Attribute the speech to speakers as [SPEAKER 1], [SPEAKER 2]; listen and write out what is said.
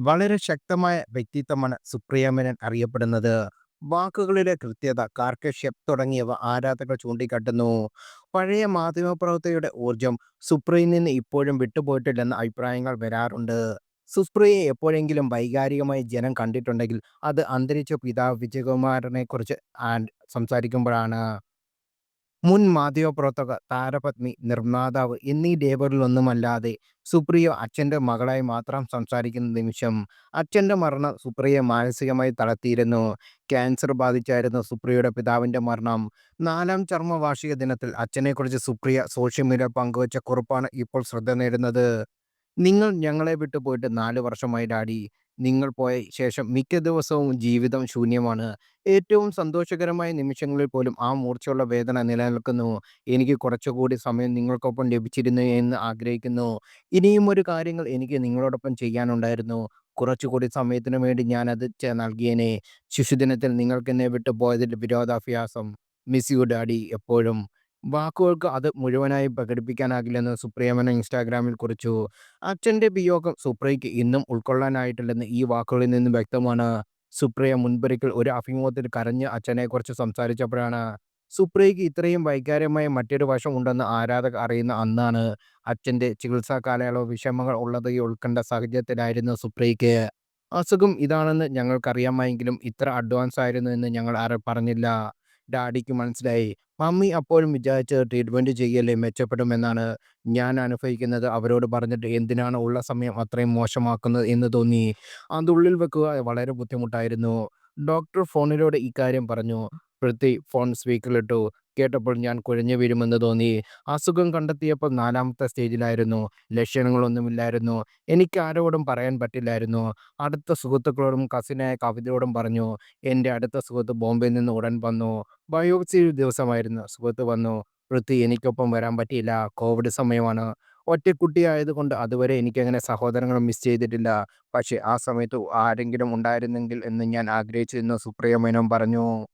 [SPEAKER 1] വളരെ ശക്തമായ വ്യക്തിത്വമാണ് സുപ്രിയ മേനൻ അറിയപ്പെടുന്നത്. വാക്കുകളിലെ കൃത്യത, കാർക്കശ്യം തുടങ്ങിയവ ആരാധകർ ചൂണ്ടിക്കാട്ടുന്നു. പഴയ മാധ്യമപ്രവർത്തകയുടെ ഊർജം സുപ്രിയയിൽ നിന്ന് ഇപ്പോഴും വിട്ടുപോയിട്ടില്ലെന്ന അഭിപ്രായങ്ങൾ വരാറുണ്ട്. സുപ്രിയയെ എപ്പോഴെങ്കിലും വൈകാരികമായി ജനം കണ്ടിട്ടുണ്ടെങ്കിൽ അത് അന്തരിച്ച പിതാവ് വിജയകുമാരനെ കുറിച്ച് സംസാരിക്കുമ്പോഴാണ്. മുൻ മാധ്യമപ്രവർത്തക, താരപത്നി, നിർമ്മാതാവ് എന്നീ ലേബറിലൊന്നുമല്ലാതെ സുപ്രിയ അച്ഛന്റെ മകളായി മാത്രം സംസാരിക്കുന്ന നിമിഷം. അച്ഛന്റെ മരണം സുപ്രിയ മാനസികമായി തളർത്തിയിരുന്നു. ക്യാൻസർ ബാധിച്ചായിരുന്നു സുപ്രിയയുടെ പിതാവിന്റെ മരണം. നാലാം ചരമവാർഷിക ദിനത്തിൽ അച്ഛനെക്കുറിച്ച് സുപ്രിയ സോഷ്യൽ മീഡിയ പങ്കുവച്ച കുറിപ്പാണ് ഇപ്പോൾ ശ്രദ്ധ നേടുന്നത്. "നിങ്ങൾ ഞങ്ങളെ വിട്ടു പോയിട്ട് നാല് വർഷമായി ഡാഡി. നിങ്ങൾ പോയ ശേഷം മിക്ക ദിവസവും ജീവിതം ശൂന്യമാണ്. ഏറ്റവും സന്തോഷകരമായ നിമിഷങ്ങളിൽ പോലും ആ മൂർച്ചയുള്ള വേദന നിലനിൽക്കുന്നു. എനിക്ക് കുറച്ചുകൂടി സമയം നിങ്ങൾക്കൊപ്പം ലഭിച്ചിരുന്നു എന്ന് ആഗ്രഹിക്കുന്നു. ഇനിയും ഒരു കാര്യങ്ങൾ എനിക്ക് നിങ്ങളോടൊപ്പം ചെയ്യാനുണ്ടായിരുന്നു. കുറച്ചുകൂടി സമയത്തിനു വേണ്ടി ഞാൻ അത് നൽകിയേനെ. ശിശുദിനത്തിൽ നിങ്ങൾക്കെന്നെ വിട്ടു പോയതിൽ വിരോധാഭാസം. മിസ് യു ഡാഡി എപ്പോഴും. വാക്കുകൾക്ക് അത് മുഴുവനായി പ്രകടിപ്പിക്കാനാകില്ലെന്ന് സുപ്രിയ മേനോൻ ഇൻസ്റ്റാഗ്രാമിൽ കുറിച്ചു. അച്ഛന്റെ വിയോഗം സുപ്രിയയ്ക്ക് ഇന്നും ഉൾക്കൊള്ളാനായിട്ടില്ലെന്ന് ഈ വാക്കുകളിൽ നിന്ന് വ്യക്തമാണ്. സുപ്രിയ മുൻപൊരിക്കൽ ഒരു അഭിമുഖത്തിൽ കരഞ്ഞ് അച്ഛനെക്കുറിച്ച് സംസാരിച്ചപ്പോഴാണ് സുപ്രിയയ്ക്ക് ഇത്രയും വൈകാരികമായ മറ്റൊരു വശം ഉണ്ടെന്ന് ആരാധകർ അറിയുന്ന അന്നാണ്. അച്ഛന്റെ ചികിത്സാ കാലയളവ് വിഷമങ്ങൾ ഉള്ളതായി ഉൾക്കണ്ട സാഹചര്യത്തിലായിരുന്നു സുപ്രിയയ്ക്ക്. "അസുഖം ഇതാണെന്ന് ഞങ്ങൾക്കറിയാമെങ്കിലും ഇത്ര അഡ്വാൻസ് ആയിരുന്നു എന്ന് ഞങ്ങൾ ആരും പറഞ്ഞില്ല. ഡാഡിക്ക് മനസ്സിലായി. മമ്മി അപ്പോഴും വിചാരിച്ച് ട്രീറ്റ്മെന്റ് ചെയ്യല്ലേ മെച്ചപ്പെടുമെന്നാണ് ഞാൻ അനുഭവിക്കുന്നത് അവരോട് പറഞ്ഞിട്ട് എന്തിനാണ് ഉള്ള സമയം അത്രയും മോശമാക്കുന്നത് എന്ന് തോന്നി. അതുള്ളിൽ വെക്കുക വളരെ ബുദ്ധിമുട്ടായിരുന്നു. ഡോക്ടർ ഫോണിലൂടെ ഇക്കാര്യം പറഞ്ഞു. പൃഥ്വി ഫോൺ സ്പീക്കറിലിട്ടു. കേട്ടപ്പോൾ ഞാൻ കുഴഞ്ഞു വീഴുമെന്ന് തോന്നി. അസുഖം കണ്ടെത്തിയപ്പോൾ നാലാമത്തെ സ്റ്റേജിലായിരുന്നു. ലക്ഷണങ്ങളൊന്നുമില്ലായിരുന്നു. എനിക്ക് ആരോടും പറയാൻ പറ്റില്ലായിരുന്നു. അടുത്ത സുഹൃത്തുക്കളോടും കസിനായ കവിതയോടും പറഞ്ഞു. എന്റെ അടുത്ത സുഹൃത്ത് ബോംബെയിൽ നിന്ന് ഉടൻ വന്നു. ബയോപ്സി ദിവസമായിരുന്നു. സുഹൃത്ത് വന്നു. പൃഥ്വി എനിക്കൊപ്പം വരാൻ പറ്റിയില്ല. കോവിഡ് സമയമാണ്. ഒറ്റക്കുട്ടിയായതുകൊണ്ട് അതുവരെ എനിക്കങ്ങനെ സഹോദരങ്ങളെ മിസ് ചെയ്തിട്ടില്ല. പക്ഷേ ആ സമയത്ത് ആരെങ്കിലും ഉണ്ടായിരുന്നെങ്കിൽ എന്ന് ഞാൻ ആഗ്രഹിച്ചിരുന്നു സുപ്രിയ മേനോൻ പറഞ്ഞു.